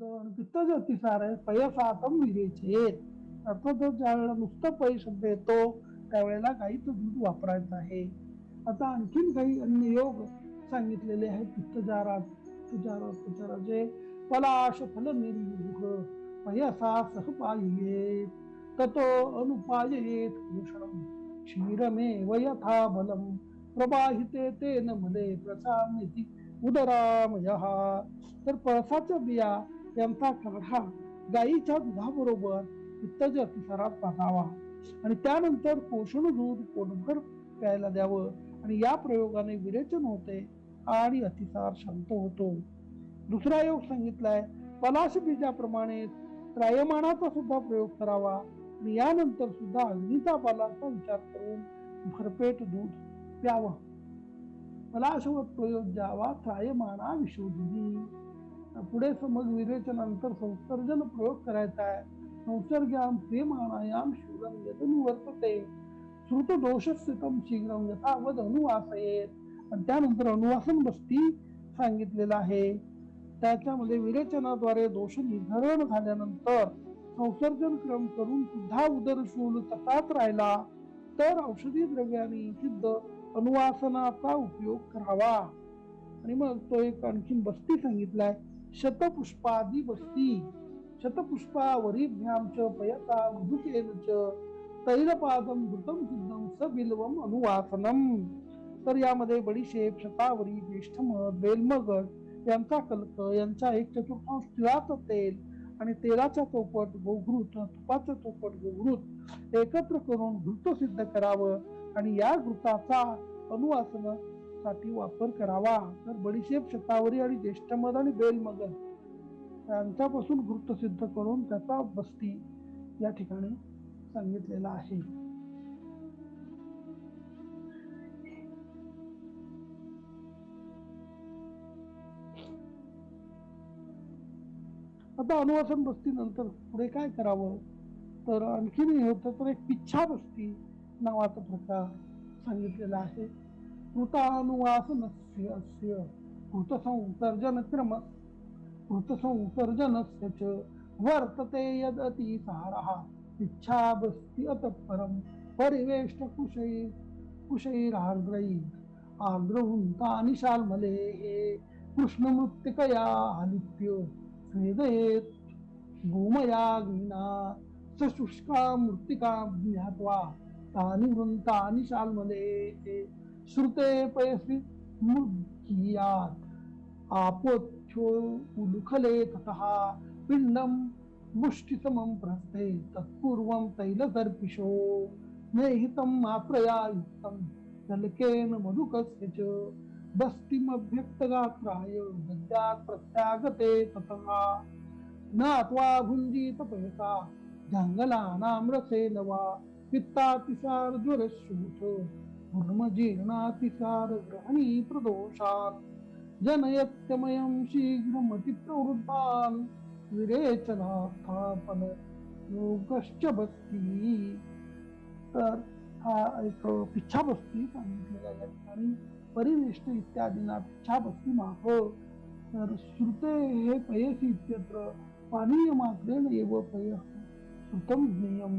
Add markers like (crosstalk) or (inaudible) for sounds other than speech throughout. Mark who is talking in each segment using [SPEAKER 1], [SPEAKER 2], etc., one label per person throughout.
[SPEAKER 1] पित्तज अतिसार आहे पयसातम विरेचे अर्थातच ज्यावेळेला नुसतं पै शब्द येतो त्यावेळेला गाईचं दूध वापरायचं आहे आता आणखीन काही अन्य योग सांगितलेले आहेत. पित्तजारात तुजारात तुजाराचे पलाश फल निर्युग पयसा सह पाये ततो अनुपायेत भूषणम। क्षीरमे वयथा बलम प्रवाहिते तेन मले प्रसामिती उदरामयः। तर पळसाच्या बिया यांचा काढा गाईच्या दुधाबरोबर पित्तज अतिसारात टाकावा आणि त्यानंतर पोषण दूध पोटभर प्यायला द्यावं. आणि या प्रयोगाने विरेचन होते आणि अतिसार शांत होतो. दुसरा योग सांगितलाय पलाश बीजाप्रमाणे त्रायमानाचा सुद्धा प्रयोग करावा. आणि यानंतर सुद्धा अग्नीचा पालाचा विचार करून भरपेट दूध प्यावं. पलाशवत प्रयोग द्यावा त्रायमाना विशोधिनी पुढे समज विरेचनानंतर संसर्जन प्रयोग करायचा आहे. संसर्ग्याम प्रेमानायाम शूरम यदनुवर्तते. श्रुत दोषस्थितम शीघ्रम अनुवास अनुवासयेत. आणि त्यानंतर अनुवासन बसती सांगितलेलं आहे. त्याच्यामध्ये विरेचनाद्वारे दोष निर्धारण झाल्यानंतर संसर्जन क्रम करून सुद्धा उदरशूल तसाच राहिला. तर औषधी द्रव्याने सिद्ध अनुवासनाचा उपयोग करावा. आणि मग तो एक आणखीन बस्ती सांगितलाय. शतपुष्पादी बस्ती शतपुष्पावरीभ्याम च पयता मधुकेन च तैलपादम घृतम सिद्धम सबिल्वम अनुवासनम। तर यामध्ये बडीशेप शतावरी ज्येष्ठ मध बेलमगड यांचा कल्क यांचा एक चतुर्थांश तिळाचं तेल आणि तेलाचा चौपट गोघृत तुपाचं चौपट गोघृत एकत्र करून घृत सिद्ध करावं आणि या घृताचा साठी वापर करावा. तर बडीशेप शतावरी आणि ज्येष्ठ मध आणि बेलमगन यांच्यापासून घृत सिद्ध करून त्याचा बस्ती या ठिकाणी सांगितलेला आहे. आता अनुवासन बस्ती नंतर पुढे काय करावं? तर आणखीन हे होतं तर एक पिच्छा बस्ती नावाचा प्रकार सांगितलेला आहे. कृतानुवासनस्य अस्य कृतसंसर्जनक्रम कृतसंसर्जनस्य च वर्तते यदतिसारः इच्छावस्ति अतः परं परिवेष्ट कुशै आर्द्रवृन्तानि शाल्मले कृष्णमृत्तिकया आलिप्य स्वेदयेत्। भूमयाग्निना सशुष्कां मृत्तिकां ज्ञात्वा तानि वृन्तानि शाल्मले। श्रुते पयसि मुद्गीयात् आपोच्छो उलुखले ततः पिण्डं मुष्टिसमं प्रस्ते तत्पूर्वं तैलदर्पिषो नेहितं मात्रया युक्तं नलकेन मधुकस्य च। बस्तिमभ्यक्तगात्राय दद्यात् प्रत्यागते ततः। ज्ञात्वा भुञ्जीत पयसा जङ्गलानां रसेन वा पित्तातिसार्ज्वरश्रूथ ज्वरशूथ प्रदोषात्। जनयत्यमयं शीघ्रमतिप्रवृद्धान् विरेचनास्थापन योगश्च बस्ती तर हा एक पिच्छा बस्ती सांगितलेला या ठिकाणी परिवेष्ट इत्यादींना पिच्छा बस्ती माप तर श्रुते हे पयसी इत्यत्र पानीय मात्रेण एव पय श्रुतम ज्ञेयम।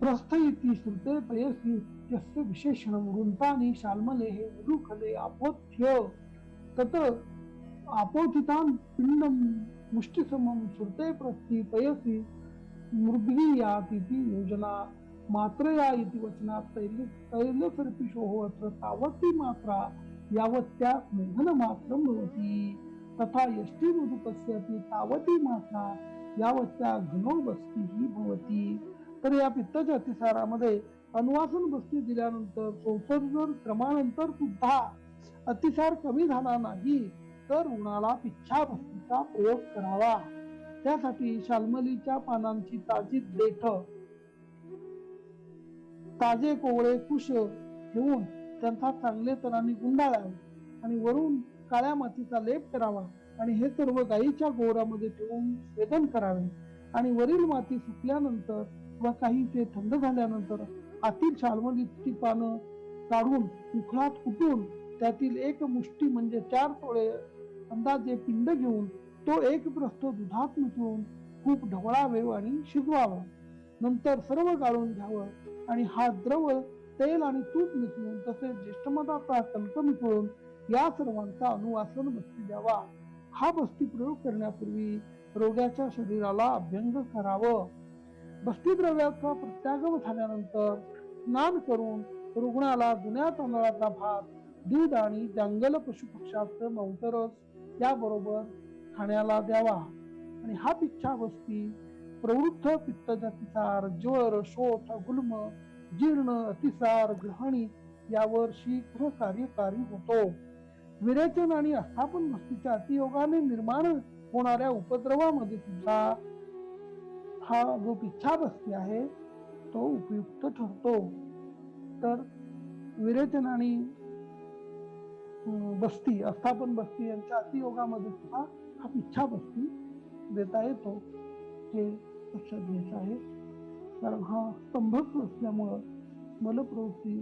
[SPEAKER 1] प्रस्थ इति श्रुते पयसी इत्यस्य विशेषणं वृन्तानि शाल्मले हे रुखले आपोथ्य तत आपोथितां पिण्डं मुष्टिसमं श्रुते प्रस्ति पयसि या इति योजना मात्रया इति वचनात् तैल तैलसर्पिषोः अत्र तावती मात्रा यावत्या मेघनमात्रं भवति। तथा यष्टी मधुकस्य तावती मात्रा यावत्या घनो बस्तीही भवती। तर या पित्ताच्या अतिसारामध्ये अनुवासन बस्ती दिल्यानंतर संसर्ग क्रमानंतर सुद्धा अतिसार कमी झाला नाही तर उन्हाला पिच्छा बस्तीचा प्रयोग करावा. त्यासाठी शालमलीच्या पानांची ताजी देठ ताजे कोवळे कुश घेऊन त्यांचा चांगले तराने गुंडाळावे आणि वरून काळ्या मातीचा लेप करावा आणि हे सर्व गाईच्या गोवरामध्ये ठेवून स्वेदन करावे. आणि वरील माती सुकल्यानंतर व काही ते थंड झाल्यानंतर आतील शाल्मलीची पानं काढून उखळात कुटून त्यातील एक मुष्टी म्हणजे चार तोळे अंदाजे पिंड घेऊन तो एक प्रस्थ दुधात मिसळून खूप ढवळावे आणि शिजवावा. नंतर सर्व गाळून घ्यावं आणि हा द्रव तेल आणि तूप मिसळून तसेच ज्येष्ठमताचा कल्क मिसळून या सर्वांचा अनुवासन बस्ती द्यावा. हा बस्ती प्रयोग करण्यापूर्वी रोग्याच्या शरीराला अभ्यंग करावं. भस्तीद्रव्याचा प्रत्यागम झाल्यानंतर स्नान करून रुग्णाला जुन्या तांदळाचा भात दूध आणि जंगल पशुपक्षाचं नवतरच त्याबरोबर खाण्याला द्यावा. आणि हा पिच्छावस्ती प्रवृद्ध प्रवृत्त पित्तजातीसार ज्वर शोथ गुल्म जीर्ण अतिसार ग्रहणी यावर शीघ्र कार्यकारी होतो. विरेचन आणि अस्थापन बस्तीच्या अतियोगाने निर्माण होणाऱ्या उपद्रवामध्ये सुद्धा हा जो पिच्छा बस्ती आहे तो उपयुक्त ठरतो. तर विरेचन आणि बस्ती अस्थापन बस्ती यांच्या अतियोगामध्ये सुद्धा हा पिच्छा बस्ती देता येतो. हे लक्षात घ्यायचं आहे. कारण हा स्तंभक असल्यामुळं मलप्रवृत्ती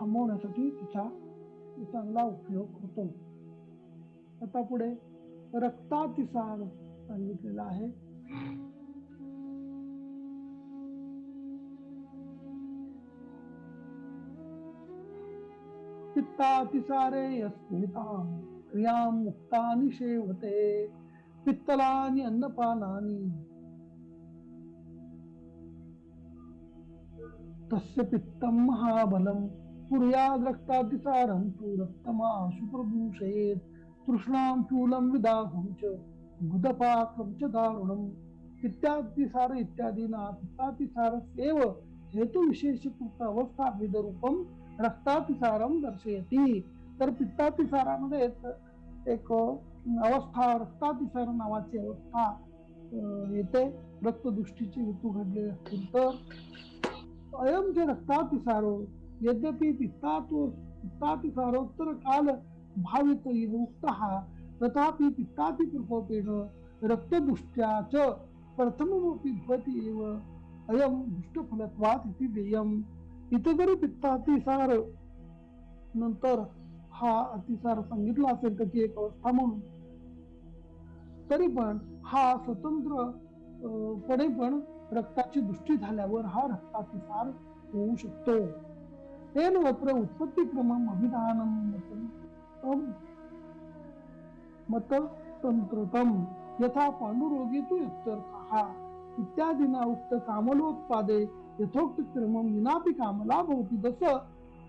[SPEAKER 1] थांबवण्यासाठी तिचा चांगला उपयोग होतो. आता पुढे रक्तातिसार सांगितलेला आहे. पित्तातिसारे अस्मितां क्रियां मुक्तानि सेवते पित्तलानि अन्नपानानि। तस्य पित्तं महाबलं पुर्याद्रक्तातिसारं तु रक्तमाशु प्रभूषयेत् तृष्णां चूलं विदाहं च गुदपाकं च दारुणं पित्तातिसार इत्यादीना पित्तातिसारस्येव हेतुविशेषीकृत रक्तातिसारम रक्तातिसारं दर्शयती. तर पित्तातिसारामध्ये एक अवस्था रक्तातिसार नावाची अवस्था येते. रक्तदृष्टीची ऋतू घडले असतील तर अयम जे रक्तातिसारो यद्यपि पित्तातो पित्तातिसारोत्तर काल भावित युक्त तथापि पित्ताति प्रकोपेन रक्तदृष्ट्या च प्रथममपि भवति एव अयम दुष्टफलत्वात् इति देयम् इथे जरी पित्तातिसार नंतर हा अतिसार सांगितला असेल त्याची एक अवस्था म्हणून. तरी पण हा स्वतंत्र पणे पण रक्ताची दृष्टी झाल्यावर हा रक्तातिसार होऊ शकतो. तेन मात्र उत्पत्ती क्रम अभिधान मत तंत्रतम यथा पांडुरोगी तू इत्यर्थः इत्यादीना उक्त कामलोत्पादे यथोक्त क्रमम विनापी कामला भोवती. जसं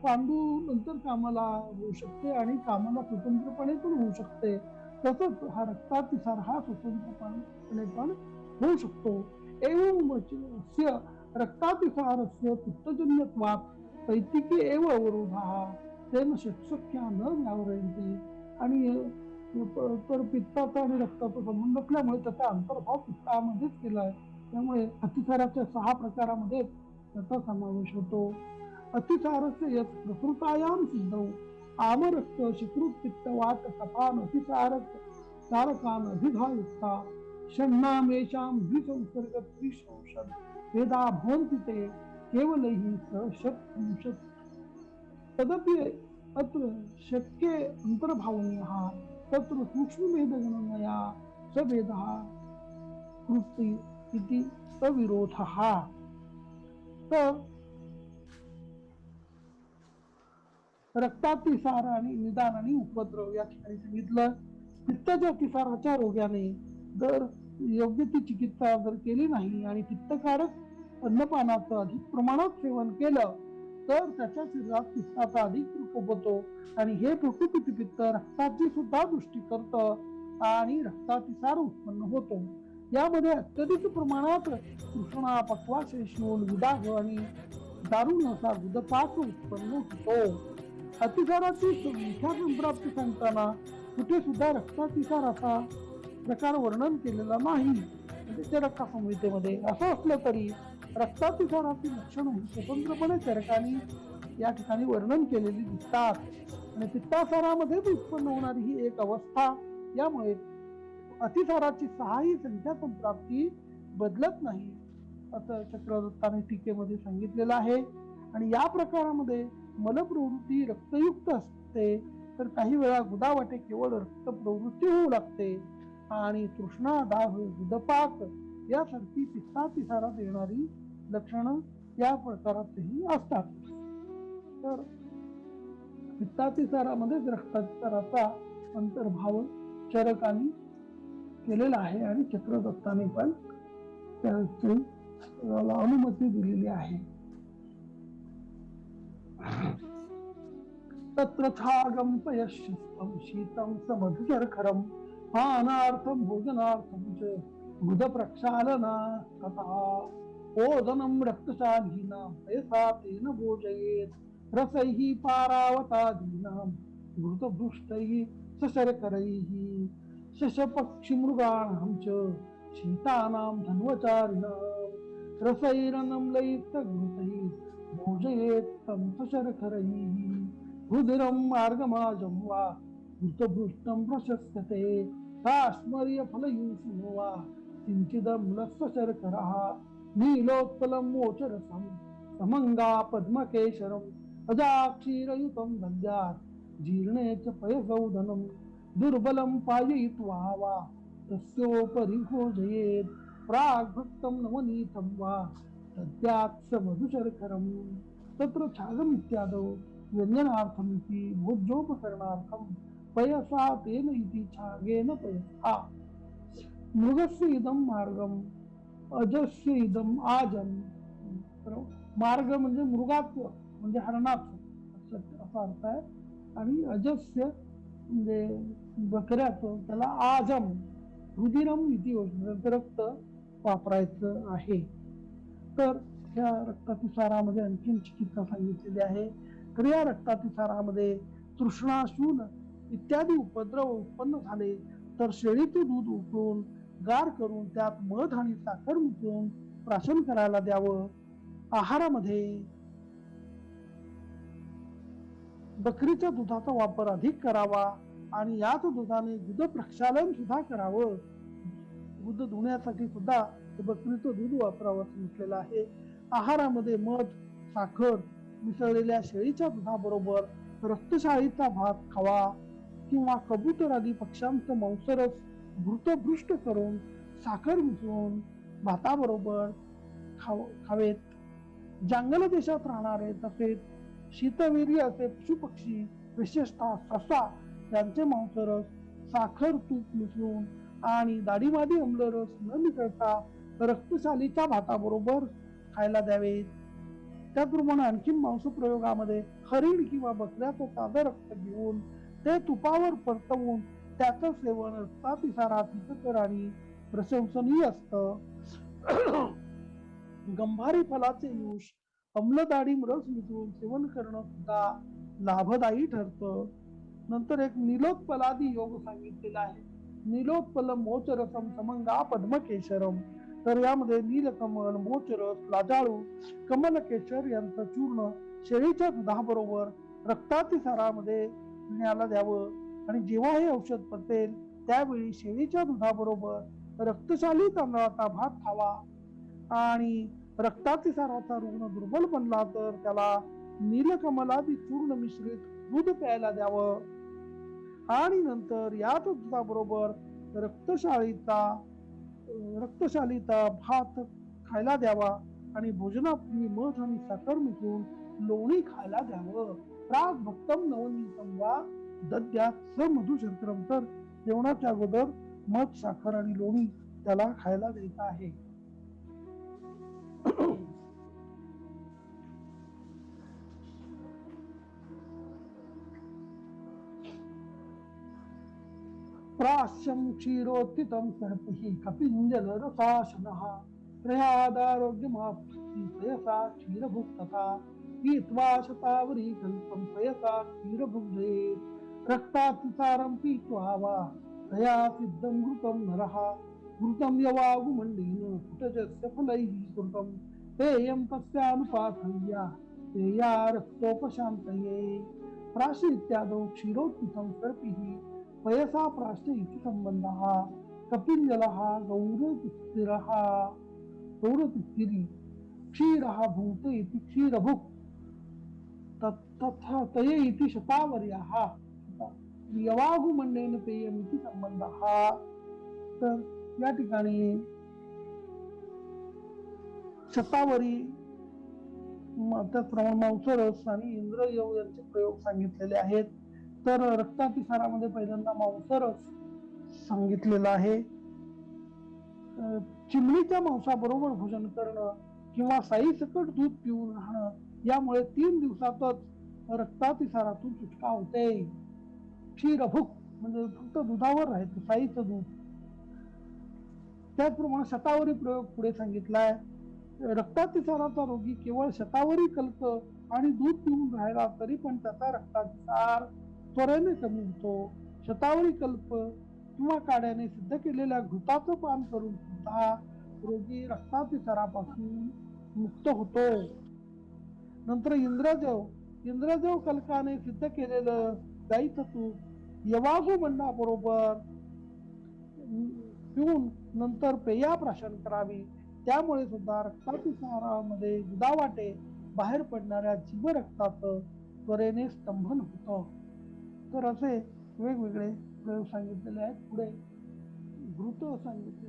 [SPEAKER 1] पांडू नंतर कामाला होऊ शकते आणि कामाला स्वतंत्रपणे पण होऊ शकते. तसंच हा रक्तातिसार हा स्वतंत्रपणे पण होऊ शकतो. एवं रक्तातिसारस्य पित्तजन्यत्वात पैतिकी एव अवरोधा. तेन शक्या न व्यावरयन्ते. आणि तर पित्ताचा आणि रक्ताचा संबंध असल्यामुळे त्याचा अंतर्भाव पित्तामध्येच केला आहे त्यामुळे अतिसाराच्या सहा प्रकारामध्ये त्याचा समावेश होतो. अतिसारस्य यत् प्रकृतायां सिद्धौ आमरक्त शिकृत पित्त वात कफान अतिसारक कारकान अभिधायुक्ता षण्णामेषां द्विसंसर्ग त्रिशंशद वेदा भवन्ति ते केवलैः स षट्त्रिंशत् तदपि अत्र शक्ये अन्तर्भावनीयः तत्र सूक्ष्मभेदगणनया स भेदः कृति इति अविरोधः। तर रक्तातिसार आणि निदान आणि उपद्रव या ठिकाणी सांगितलं. पित्ताच्या रोग्याने जर योग्य ती चिकित्सा जर केली नाही आणि पित्तकारक अन्नपानाचं अधिक प्रमाणात सेवन केलं तर त्याच्या शरीरात पित्ताचा अधिक प्रकोप होतो. आणि हे प्रकृती पित्त रक्ताची सुद्धा दृष्टी करतं आणि रक्तातिसार उत्पन्न होतो. यामध्ये अत्यधिक प्रमाणात कृष्णा पक्वाशेषून विदाह आणि दारुण असा गुदपाक उत्पन्न होतो. अतिसाराची संख्या संप्राप्ती सांगताना कुठे सुद्धा रक्तातिसाराचा प्रकार वर्णन केलेला नाही. म्हणजे ते रक्ता संहितेमध्ये असं असलं तरी रक्तातिसाराची लक्षणं स्वतंत्रपणे चरकाने या ठिकाणी वर्णन केलेली दिसतात. आणि पित्तासारामध्येच उत्पन्न होणारी ही एक अवस्था यामुळे अतिसाराची सहाही संख्या संप्राप्ती बदलत नाही असं चक्रदत्ताने टीकेमध्ये सांगितलेलं आहे. आणि या प्रकारामध्ये मलप्रवृत्ती रक्तयुक्त असते तर काही वेळा गुदावाटे केवळ रक्त प्रवृत्ती होऊ लागते आणि तृष्णा दाह गुदपाक यासारखी पित्ता पिसारा देणारी लक्षणं या प्रकारातही असतात. तर पित्तातिसारामध्येच रक्तातिसाराचा अंतर्भाव चरक आणि केलेलं आहे आणि चित्रदत्ताने पण त्याची अनुमती दिलेली आहे. तत्र छागम शीतम शीतं समधुशर्खरं पानार्थं भोजनार्थं च बुध प्रक्षालना तथा ओदनम रक्तशालीनां पयसा तेन भोजयेत। रसैः पारावतादीनां घृतभृष्टैः सशर्करैः। शशपक्षिमृगाणां च शीतानां धन्वचारिणां। रसैरनं लयितघृतैः भोजयेत् तं सशर्करैः रुधिरं मार्गमाजं वा घृतभृष्टं प्रशस्यते काश्मर्यफलयूषो वा किञ्चिदम्लस्य शर्करः नीलोत्पलं मोचरसं समङ्गा पद्मकेशरम् अजाक्षीरयुतं दद्यात् जीर्णे च पयसौदनं दुर्बलं पाययित्वा वा तस्योपरि भोजयेत् प्राग्भक्तं नवनीतं वा? तद्यात् स मधुशर्करम् तत्र छागम् इत्यादौ भोज्योपकरणार्थं पयसा तेन इति छागेन पयसा मृगस्य इदं मार्गम, अजस्य मार्ग म्हणजे मृगात्व, म्हणजे हरणाचं असं असा अर्थ आहे, आणि अजस्य म्हणजे बकऱ्याचं त्याला आजम रुधिरम इति योजना रक्त वापरायचं आहे. तर ह्या रक्तातिसारामध्ये आणखीन चिकित्सा सांगितलेली आहे. तर या रक्तातिसारामध्ये तृष्णा इत्यादी उपद्रव उत्पन्न झाले तर शेळीचे दूध उकळून गार करून त्यात मध आणि साखर मिसळून प्राशन करायला द्यावं. आहारामध्ये बकरीच्या दुधाचा वापर अधिक करावा आणि याच दुधाने दूध प्रक्षालन सुद्धा करावं. दूध धुण्यासाठी सुद्धा बकरीचं दूध वापरावं असं म्हटलेलं आहे. आहारामध्ये मध साखर मिसळलेल्या शेळीच्या दुधाबरोबर रक्तशाळीचा भात खावा किंवा कबूतर आदी पक्ष्यांचं मांसरस भृतभृष्ट करून साखर मिसळून भाताबरोबर खाव खावेत. जंगल देशात राहणारे तसेच शीतवीर्य असे पशुपक्षी विशेषतः ससा यांचे मांसरस साखर तूप मिसळून आणि दाढीमादी अम्लरस न मिसळता रक्तशालीच्या भाताबरोबर खायला द्यावे त्याचप्रमाणे आणखी मांस प्रयोगामध्ये हरिण किंवा बकऱ्याचं साधं रक्त घेऊन ते तुपावर परतवून त्याचं सेवन रक्तातिसारा हितकर आणि प्रशंसनीय असतं. (coughs) गंभारी फलाचे युष अम्लदाढी रस मिसळून सेवन करणं सुद्धा लाभदायी ठरतं. नंतर एक निलोत्पलादी योग सांगितलेला आहे. निलोत्पल मोचरसम समंगा पद्मकेशरम. तर यामध्ये नीलकमल मोचरस लाजाळू कमलकेशर यांचं चूर्ण शेळीच्या दुधाबरोबर रक्तातिसारामध्ये पिण्याला द्यावं. आणि जेव्हा हे औषध पटेल त्यावेळी शेळीच्या दुधाबरोबर रक्तशाली तांदळाचा भात खावा. आणि रक्तातिसाराचा रुग्ण दुर्बल बनला तर त्याला नीलकमलादी चूर्ण मिश्रित दूध प्यायला द्यावं. आणि नंतर याच दुधाबरोबर रक्तशाळीचा रक्तशालीचा भात खायला द्यावा आणि भोजनापूर्वी मध आणि साखर मिसळून लोणी खायला द्यावं. प्राग भक्तम नवनीतम वा दद्यात स मधुशंकरम तर जेवणाच्या अगोदर मध साखर आणि लोणी त्याला खायला द्यायचं आहे. प्राश्यं क्षीरोत्थितं सर्पिः कपिञ्जलरसाशनः त्रयादारोग्यमाप्ति पयसा क्षीरभुक्तता पीत्वा शतावरी कल्पं पयसा क्षीरभुक्तेत् रक्तातिसारं पीत्वा वा तया सिद्धं घृतं नरः घृतं यवागुमण्डेन कुटजस्य फलैः कृतं पेयं तस्यानुपाथय्या पेया रक्तोपशान्तये। प्राशी इत्यादौ क्षीरोत्थितं सर्पिः पयसा प्राश्च इति सम्बन्धः। कपिञ्जलः गौरतिस्थिरः गौरतिस्थिरी क्षीरः भूते इति क्षीरभुक्। तत् तथा तये इति शतावर्याः। यवागुमण्डेन पेयम् इति सम्बन्धः। तर या ठिकाणी शतावरी त्याचप्रमाणे मांसरस आणि इंद्रयव यांचे प्रयोग सांगितलेले आहेत. तर रक्तातिसारामध्ये पहिल्यांदा मांसरस सांगितलेला आहे. चिमणीच्या मांसाबरोबर भोजन करणं किंवा साई सकट दूध पिऊन राहणं यामुळे तीन दिवसातच रक्तातिसारातून सुटका होते. क्षीरभूक म्हणजे फक्त दुधावर राहायचं साईचं दूध. त्याचप्रमाणे शतावरी प्रयोग पुढे सांगितलाय रक्तातिसाराचा रोगी केवळ शतावरी कल्प आणि दूध पिऊन राहिला तरी पण त्याचा रक्तातिसार त्वरेने कमी होतो. शतावरी कल्प किंवा काड्याने सिद्ध केलेल्या घृताचं पान करून सुद्धा रोगी रक्तातिसारापासून मुक्त होतो. नंतर इंद्रदेव इंद्रदेव कल्काने सिद्ध केलेलं गाईचं तूप यवागू बरोबर पिऊन नंतर पेया प्राशन करावी. त्यामुळे सुद्धा रक्तातिसारामध्ये दुधावाटे बाहेर पडणाऱ्या जीवरक्ताचं त्वरेने स्तंभन होतं. तर असे वेगवेगळे प्रयोग सांगितलेले आहेत. पुढे घृत सांगितले